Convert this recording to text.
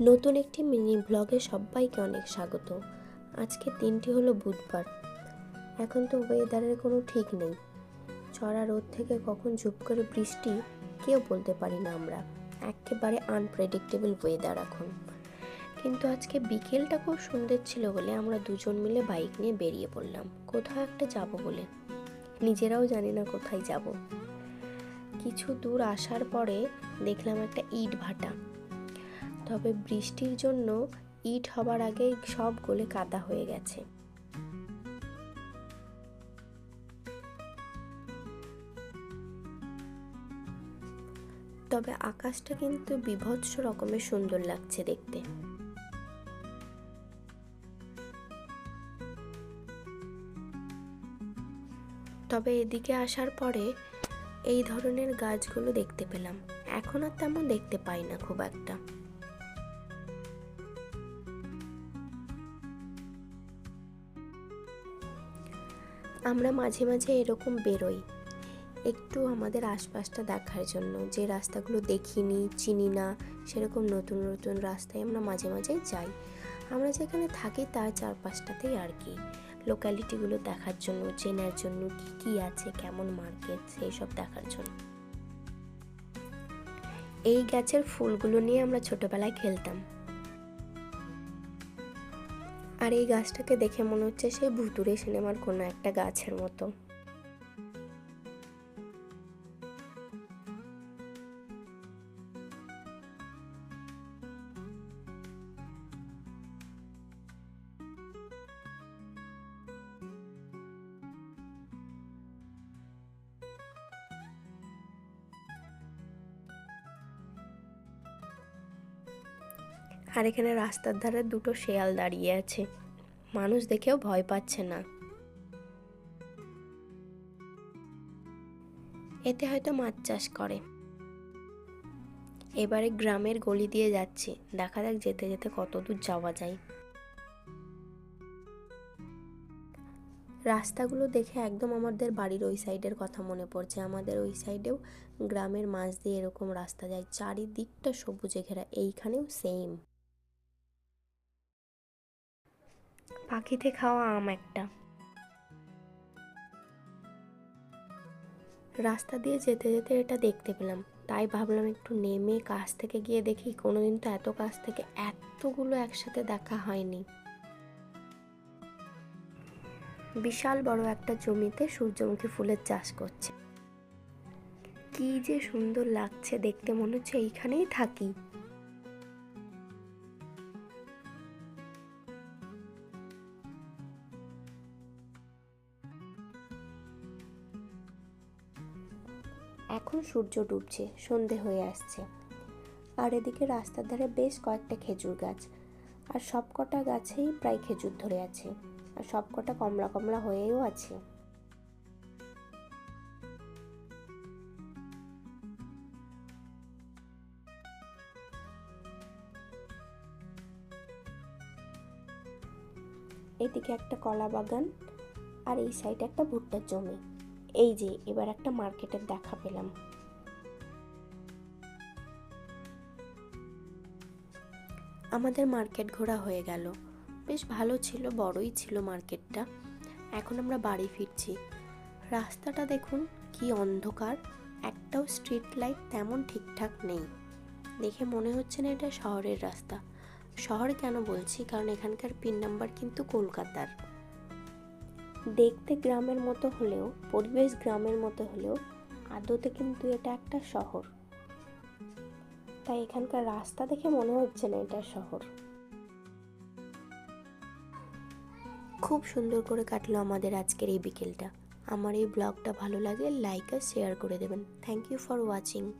নতুন একটি মিনি ব্লগে সবাইকে অনেক স্বাগত। আজকে দিনটি হলো বুধবার। এখন তো ওয়েদারের কোনো ঠিক নেই। চড়া রোদ থেকে কখন ঝুপ করে বৃষ্টি, কেউ বলতে পারি না আমরা। একেবারে আনপ্রেডিক্টেবল ওয়েদার এখন। কিন্তু আজকে বিকেলটা খুব সুন্দর ছিল বলে আমরা দুজন মিলে বাইক নিয়ে বেরিয়ে পড়লাম। কোথাও একটা যাব বলে। নিজেরাও জানি না কোথায় যাব। কিছু দূর আসার পরে দেখলাম একটা ইট ভাটা। তবে বৃষ্টির জন্য ইট হবার আগেই সব গলে কাদা হয়ে গেছে। তবে আকাশটা কিন্তু বিভৎস রকমের সুন্দর লাগছে দেখতে। তবে এদিকে আসার পরে এই ধরনের গাছগুলো দেখতে পেলাম। এখন আর তেমন দেখতে পাই না খুব একটা। আমরা মাঝে মাঝে এরকম বেরোই। একটু আমাদের আশপাশটা দেখার জন্য। যে রাস্তাগুলো দেখিনি, চিনি না, সেরকম নতুন নতুন রাস্তায় আমরা মাঝে মাঝে যাই। আমরা যেখানে থাকি তার চারপাশটাতেই আর কি। লোকালিটিগুলো দেখার জন্য, চেনার জন্য, কি কি আছে, কেমন মার্কেট সেই সব দেখার জন্য। এই গাছের ফুলগুলো নিয়ে আমরা ছোটবেলায় খেলতাম। আর এই গাছটাকে দেখে মনে হচ্ছে সেই ভুতুরে সিনেমার কোনো একটা গাছের মতো। আর এখানে রাস্তার ধারে দুটো শেয়াল দাঁড়িয়ে আছে। মানুষ দেখেও ভয় পাচ্ছে না। এতে হয়তো মাছ চাষ করে। এবারে গ্রামের গলি দিয়ে যাচ্ছি। দেখা যাক যেতে যেতে কত দূর যাওয়া যায়। রাস্তাগুলো দেখে একদম আমাদের বাড়ির ওই সাইডের কথা মনে পড়ছে। আমাদের ওই সাইডেও গ্রামের মাঝ দিয়ে এরকম রাস্তা যায়। চারিদিকটা সবুজে ঘেরা। এইখানেও সেম পাখিতে খাওয়া আম একটা। রাস্তা দিয়ে যেতে যেতে এটা দেখতে পেলাম। তাই ভাবলাম একটু নেমে কাছ থেকে গিয়ে দেখি, কোনোদিন তো এত কাছ থেকে এতগুলো একসাথে দেখা হয়নি। বিশাল বড় একটা জমিতে সূর্যমুখী ফুলের চাষ করছে। কি যে সুন্দর লাগছে দেখতে, মনে হচ্ছে এইখানেই থাকি। এখন সূর্য ডুবছে, সন্ধে হয়ে আসছে। আর এদিকে রাস্তার ধারে বেশ কয়েকটা খেজুর গাছ। আর সব কটা গাছেই প্রায় খেজুর ধরে আছে। আর সব কটা কমলা কমলা হয়েও আছে। এদিকে একটা কলা বাগান, আর এই সাইডে একটা ভুট্টার জমি। এই যে, এবার একটা মার্কেটের দেখা পেলাম। আমাদের মার্কেট ঘোরা হয়ে গেল। বেশ ভালো ছিল, বড়ই ছিল মার্কেটটা। এখন আমরা বাড়ি ফিরছি। রাস্তাটা দেখুন, কি অন্ধকার। একটাও স্ট্রিট লাইট তেমন ঠিকঠাক নেই। দেখে মনে হচ্ছে না এটা শহরের রাস্তা। শহর কেন বলছি? কারণ এখানকার পিন নাম্বার কিন্তু কলকাতার। দেখতে গ্রামের মতো হলেও, পরিবেশ গ্রামের মতো হলেও আদতে কিন্তু এটা একটা শহর। তাই এখানকার রাস্তা দেখে মনে হচ্ছে না এটা শহর। খুব সুন্দর করে কাটলো আমাদের আজকের এই বিকেলটা। আমার এই ব্লগটা ভালো লাগলে লাইক আর শেয়ার করে দেবেন। Thank you for watching